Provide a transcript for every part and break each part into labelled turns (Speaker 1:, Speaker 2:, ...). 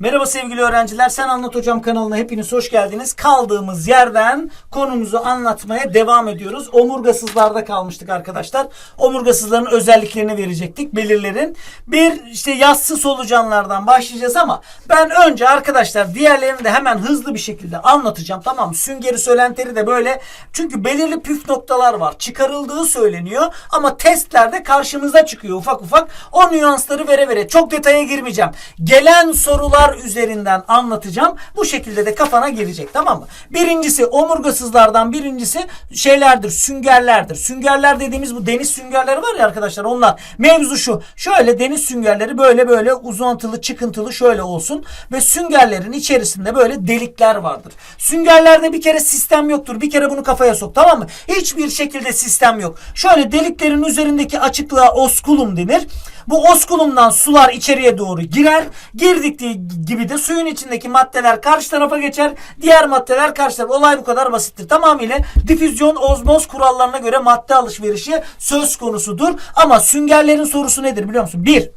Speaker 1: Merhaba sevgili öğrenciler. Sen Anlat Hocam kanalına hepiniz hoş geldiniz. Kaldığımız yerden konumuzu anlatmaya devam ediyoruz. Omurgasızlarda kalmıştık arkadaşlar. Omurgasızların özelliklerini verecektik. Belirlerin. Bir işte yassı solucanlardan başlayacağız ama ben önce arkadaşlar diğerlerini de hemen hızlı bir şekilde anlatacağım. Tamam? Süngeri söylenteri de böyle. Çünkü belirli püf noktalar var. Çıkarıldığı söyleniyor ama testlerde karşımıza çıkıyor ufak ufak. O nüansları vere vere. Çok detaya girmeyeceğim. Gelen sorular üzerinden anlatacağım. Bu şekilde de kafana gelecek tamam mı? Birincisi omurgasızlardan birincisi şeylerdir, süngerlerdir. Süngerler dediğimiz bu deniz süngerleri var ya arkadaşlar onlar. Mevzu şu. Şöyle deniz süngerleri böyle böyle uzantılı, çıkıntılı şöyle olsun ve süngerlerin içerisinde böyle delikler vardır. Süngerlerde bir kere sistem yoktur. Bir kere bunu kafaya sok tamam mı? Hiçbir şekilde sistem yok. Şöyle deliklerin üzerindeki açıklığa oskulum denir. Bu oskulumdan sular içeriye doğru girer. Girdikleri gibi de suyun içindeki maddeler karşı tarafa geçer. Diğer maddeler karşı tarafa. Olay bu kadar basittir. Tamamıyla difüzyon, ozmoz kurallarına göre madde alışverişi söz konusudur. Ama süngerlerin sorusu nedir biliyor musun? Bir,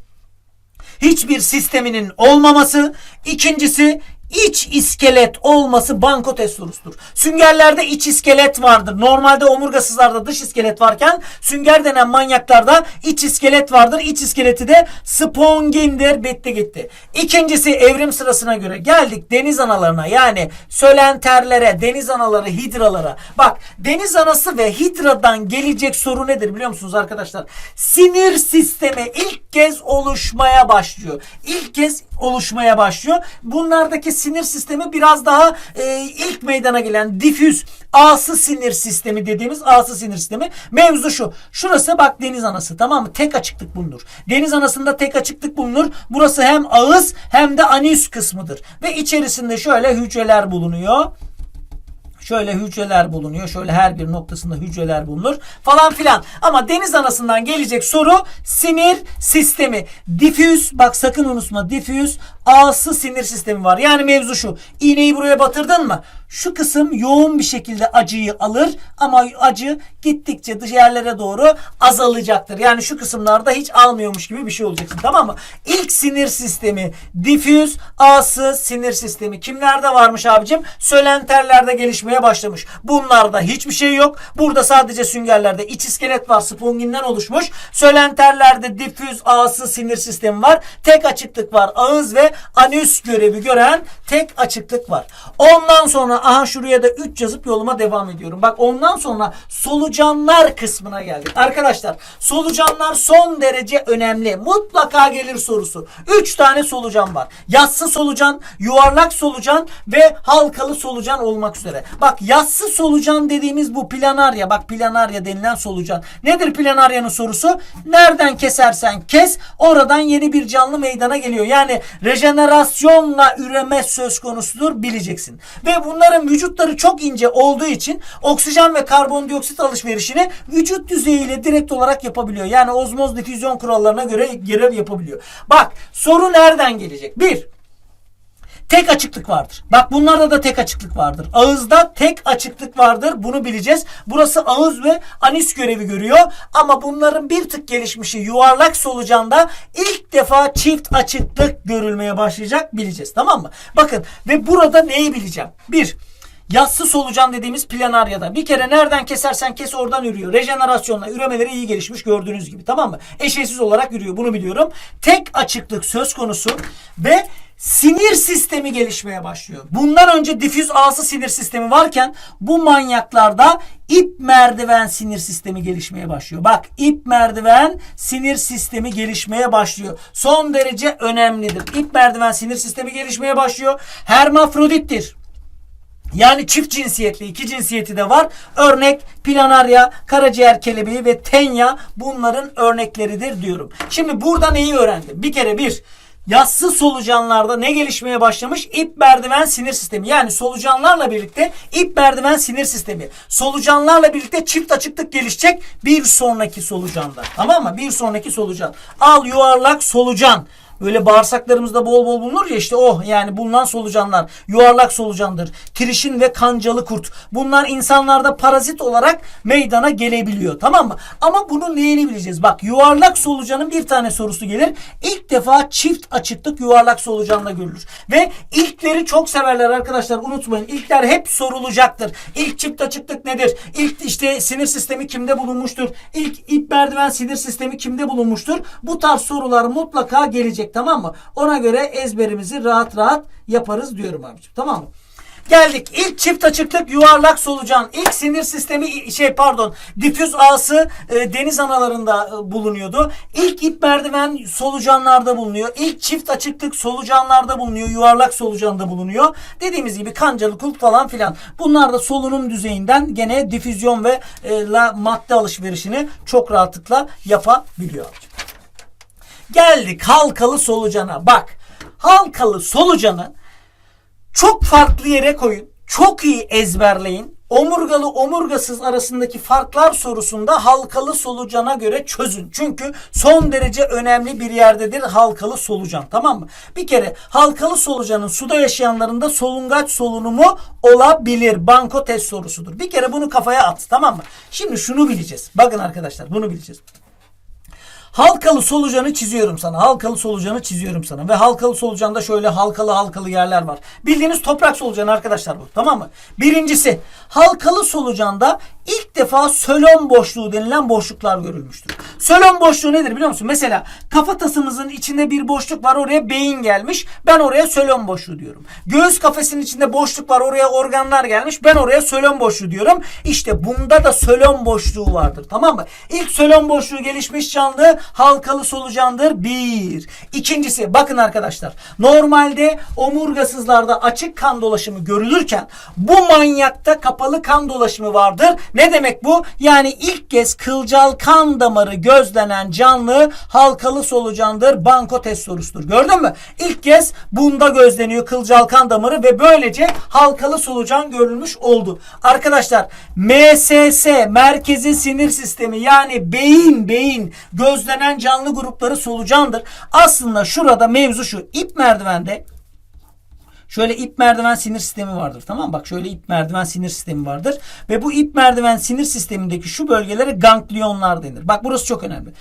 Speaker 1: hiçbir sisteminin olmaması. İkincisi iç iskelet olması banko test sorusudur. Süngerlerde iç iskelet vardır. Normalde omurgasızlarda dış iskelet varken sünger denen manyaklarda iç iskelet vardır. İç iskeleti de spongindir. Bitti gitti. İkincisi evrim sırasına göre geldik deniz analarına yani sölenterlere, deniz anaları, hidralara. Bak deniz anası ve hidradan gelecek soru nedir biliyor musunuz arkadaşlar? Sinir sistemi ilk kez oluşmaya başlıyor. İlk kez oluşmaya başlıyor. Bunlardaki sinir sistemi biraz daha e, ilk meydana gelen difüz ağsı sinir sistemi dediğimiz ağsı sinir sistemi. Mevzu şu. Şurası bak deniz anası tamam mı? Tek açıklık bulunur. Deniz anasında tek açıklık bulunur. Burası hem ağız hem de anüs kısmıdır. Ve içerisinde şöyle hücreler bulunuyor. Şöyle hücreler bulunuyor. Şöyle her bir noktasında hücreler bulunur falan filan. Ama deniz anasından gelecek soru sinir sistemi. Difüz bak sakın unutma difüz ağsı sinir sistemi var. Yani mevzu şu. İğneyi buraya batırdın mı? Şu kısım yoğun bir şekilde acıyı alır ama acı gittikçe dış yerlere doğru azalacaktır. Yani şu kısımlarda hiç almıyormuş gibi bir şey olacaksın tamam mı? İlk sinir sistemi difüz ağsı sinir sistemi. Kimlerde varmış abicim? Sölenterlerde gelişmeye başlamış. Bunlarda hiçbir şey yok. Burada sadece süngerlerde iç iskelet var. Sponginden oluşmuş. Sölenterlerde difüz ağsı sinir sistemi var. Tek açıklık var. Ağız ve anüs görevi gören tek açıklık var. Ondan sonra aha şuraya da 3 yazıp yoluma devam ediyorum. Bak ondan sonra solucanlar kısmına geldik. Arkadaşlar solucanlar son derece önemli. Mutlaka gelir sorusu. 3 tane solucan var. Yassı solucan, yuvarlak solucan ve halkalı solucan olmak üzere. Bak yassı solucan dediğimiz bu planarya. Bak planarya denilen solucan. Nedir planaryanın sorusu? Nereden kesersen kes oradan yeni bir canlı meydana geliyor. Yani rejenerasyonla üreme söz konusudur bileceksin. Ve bunların vücutları çok ince olduğu için oksijen ve karbondioksit alışverişini vücut düzeyiyle direkt olarak yapabiliyor. Yani ozmoz difüzyon kurallarına göre görev yapabiliyor. Bak soru nereden gelecek? Bir, tek açıklık vardır. Bak bunlarda da tek açıklık vardır. Ağızda tek açıklık vardır. Bunu bileceğiz. Burası ağız ve anis görevi görüyor. Ama bunların bir tık gelişmişi yuvarlak solucanda ilk defa çift açıklık görülmeye başlayacak. Bileceğiz. Tamam mı? Bakın ve burada neyi bileceğim? Bir, Yassı solucan dediğimiz planaryada. Bir kere nereden kesersen kes oradan ürüyor. Rejenerasyonla üremeleri iyi gelişmiş gördüğünüz gibi. Tamam mı? Eşeğsiz olarak yürüyor. Bunu biliyorum. Tek açıklık söz konusu ve sinir sistemi gelişmeye başlıyor. Bundan önce difüz ağsı sinir sistemi varken bu manyaklarda ip merdiven sinir sistemi gelişmeye başlıyor. Bak ip merdiven sinir sistemi gelişmeye başlıyor. Son derece önemlidir. İp merdiven sinir sistemi gelişmeye başlıyor. Hermafrodittir. Yani çift cinsiyetli iki cinsiyeti de var. Örnek planarya, karaciğer kelebeği ve tenya bunların örnekleridir diyorum. Şimdi burada neyi öğrendim? Bir kere bir Yassı solucanlarda ne gelişmeye başlamış? İp merdiven sinir sistemi. Yani solucanlarla birlikte ip merdiven sinir sistemi. Solucanlarla birlikte çift açıklık gelişecek bir sonraki solucanda. Tamam mı? Bir sonraki solucan. Al yuvarlak solucan. Böyle bağırsaklarımızda bol bol bulunur ya işte o yani bulunan solucanlar. Yuvarlak solucandır. Trişin ve kancalı kurt. Bunlar insanlarda parazit olarak meydana gelebiliyor. Tamam mı? Ama bunun neyini bileceğiz? Bak yuvarlak solucanın bir tane sorusu gelir. İlk defa çift açıklık yuvarlak solucanla görülür. Ve ilkleri çok severler arkadaşlar. Unutmayın. İlkler hep sorulacaktır. İlk çift açıklık nedir? İlk işte sinir sistemi kimde bulunmuştur? İlk ip merdiven sinir sistemi kimde bulunmuştur? Bu tarz sorular mutlaka gelecek tamam mı? Ona göre ezberimizi rahat rahat yaparız diyorum abicim. Tamam mı? Geldik. İlk çift açıklık yuvarlak solucan. İlk sinir sistemi şey pardon difüz ağası e, deniz analarında e, bulunuyordu. İlk ip merdiven solucanlarda bulunuyor. İlk çift açıklık solucanlarda bulunuyor. Yuvarlak solucanda bulunuyor. Dediğimiz gibi kancalı kulp falan filan. Bunlar da solunum düzeyinden gene difüzyon ve e, la madde alışverişini çok rahatlıkla yapabiliyor. Geldik halkalı solucana. Bak halkalı solucanı çok farklı yere koyun. Çok iyi ezberleyin. Omurgalı omurgasız arasındaki farklar sorusunda halkalı solucana göre çözün. Çünkü son derece önemli bir yerdedir halkalı solucan. Tamam mı? Bir kere halkalı solucanın suda yaşayanlarında solungaç solunumu olabilir. Banko test sorusudur. Bir kere bunu kafaya at. Tamam mı? Şimdi şunu bileceğiz. Bakın arkadaşlar bunu bileceğiz. Halkalı solucanı çiziyorum sana. Halkalı solucanı çiziyorum sana. Ve halkalı solucanda şöyle halkalı halkalı yerler var. Bildiğiniz toprak solucanı arkadaşlar bu. Tamam mı? Birincisi halkalı solucanda ilk defa sölon boşluğu denilen boşluklar görülmüştür. Sölon boşluğu nedir biliyor musun? Mesela kafatasımızın içinde bir boşluk var. Oraya beyin gelmiş. Ben oraya sölon boşluğu diyorum. Göğüs kafesinin içinde boşluk var. Oraya organlar gelmiş. Ben oraya sölon boşluğu diyorum. İşte bunda da sölon boşluğu vardır. Tamam mı? İlk sölon boşluğu gelişmiş canlı halkalı solucandır. Bir. İkincisi bakın arkadaşlar. Normalde omurgasızlarda açık kan dolaşımı görülürken bu manyakta kapalı kan dolaşımı vardır. Ne demek bu? Yani ilk kez kılcal kan damarı gözlenen canlı halkalı solucandır. Banko test sorusudur. Gördün mü? İlk kez bunda gözleniyor kılcal kan damarı ve böylece halkalı solucan görülmüş oldu. Arkadaşlar MSS merkezi sinir sistemi yani beyin beyin gözlenen canlı grupları solucandır. Aslında şurada mevzu şu. İp merdivende Şöyle ip merdiven sinir sistemi vardır. Tamam? Bak şöyle ip merdiven sinir sistemi vardır. Ve bu ip merdiven sinir sistemindeki şu bölgelere ganglionlar denir. Bak burası çok önemli.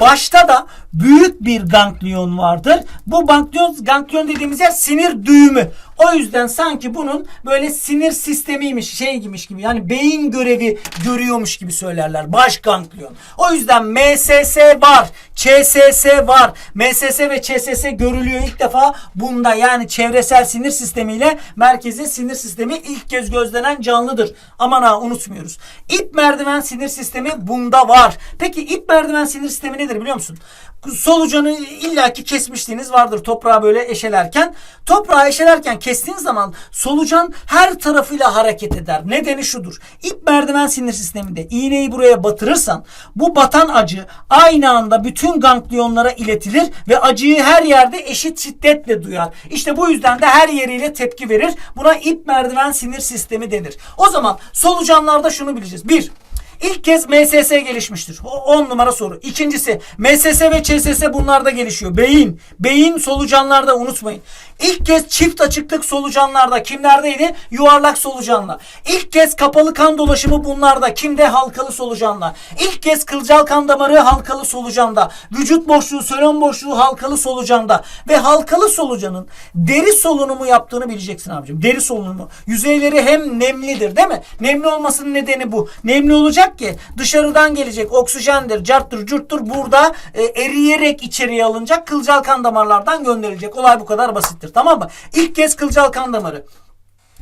Speaker 1: Başta da büyük bir ganglion vardır. Bu ganglion, ganglion dediğimiz yer sinir düğümü. O yüzden sanki bunun böyle sinir sistemiymiş, şey gibiymiş gibi. Yani beyin görevi görüyormuş gibi söylerler. Baş ganglion. O yüzden MSS var, ÇSS var. MSS ve ÇSS görülüyor ilk defa bunda. Yani çevresel sinir sistemiyle merkezi sinir sistemi ilk kez gözlenen canlıdır. Aman ha unutmuyoruz. İp merdiven sinir sistemi bunda var. Peki ip merdiven sinir sistemi nedir biliyor musun? Solucanı illaki kesmişliğiniz vardır toprağı böyle eşelerken. Toprağı eşelerken kestiğin zaman solucan her tarafıyla hareket eder. Nedeni şudur. İp merdiven sinir sisteminde iğneyi buraya batırırsan bu batan acı aynı anda bütün ganglionlara iletilir ve acıyı her yerde eşit şiddetle duyar. İşte bu yüzden de her yeriyle tepki verir. Buna ip merdiven sinir sistemi denir. O zaman solucanlarda şunu bileceğiz. Bir, İlk kez MSS gelişmiştir. O 10 numara soru. İkincisi MSS ve ÇSS bunlarda gelişiyor. Beyin. Beyin solucanlarda unutmayın. İlk kez çift açıklık solucanlarda kimlerdeydi? Yuvarlak solucanla. İlk kez kapalı kan dolaşımı bunlarda. Kimde? Halkalı solucanla. İlk kez kılcal kan damarı halkalı solucanda. Vücut boşluğu, sölon boşluğu halkalı solucanda. Ve halkalı solucanın deri solunumu yaptığını bileceksin abicim. Deri solunumu. Yüzeyleri hem nemlidir değil mi? Nemli olmasının nedeni bu. Nemli olacak ki dışarıdan gelecek oksijendir, carttır, curttur burada e, eriyerek içeriye alınacak. Kılcal kan damarlardan gönderilecek. Olay bu kadar basittir. Tamam mı? İlk kez kılcal kan damarı.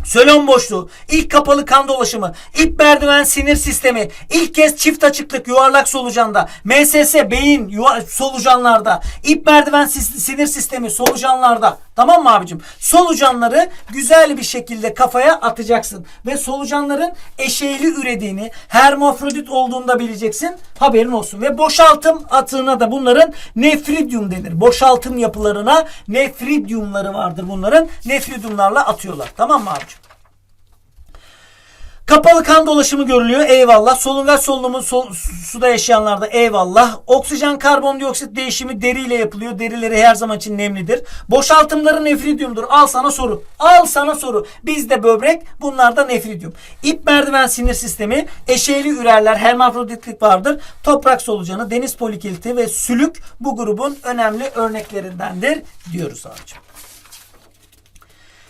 Speaker 1: Sölon boşluğu, ilk kapalı kan dolaşımı, ip merdiven sinir sistemi, ilk kez çift açıklık yuvarlak solucanda, MSS beyin yuva, solucanlarda, ip merdiven sinir sistemi solucanlarda. Tamam mı abicim? Solucanları güzel bir şekilde kafaya atacaksın. Ve solucanların eşeğli ürediğini, hermafrodit olduğunu da bileceksin. Haberin olsun. Ve boşaltım atığına da bunların nefridium denir. Boşaltım yapılarına nefridiumları vardır bunların. Nefridiumlarla atıyorlar. Tamam mı abicim? Kapalı kan dolaşımı görülüyor. Eyvallah. Solungaç solunumu sol- suda yaşayanlarda eyvallah. Oksijen karbondioksit değişimi deriyle yapılıyor. Derileri her zaman için nemlidir. Boşaltımları nefridyumdur. Al sana soru. Al sana soru. Bizde böbrek bunlarda nefridyum. İp merdiven sinir sistemi eşeğli ürerler hermafroditlik vardır. Toprak solucanı, deniz polikiliti ve sülük bu grubun önemli örneklerindendir diyoruz abicim.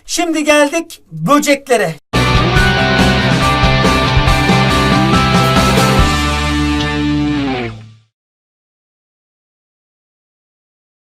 Speaker 1: Şimdi geldik böceklere.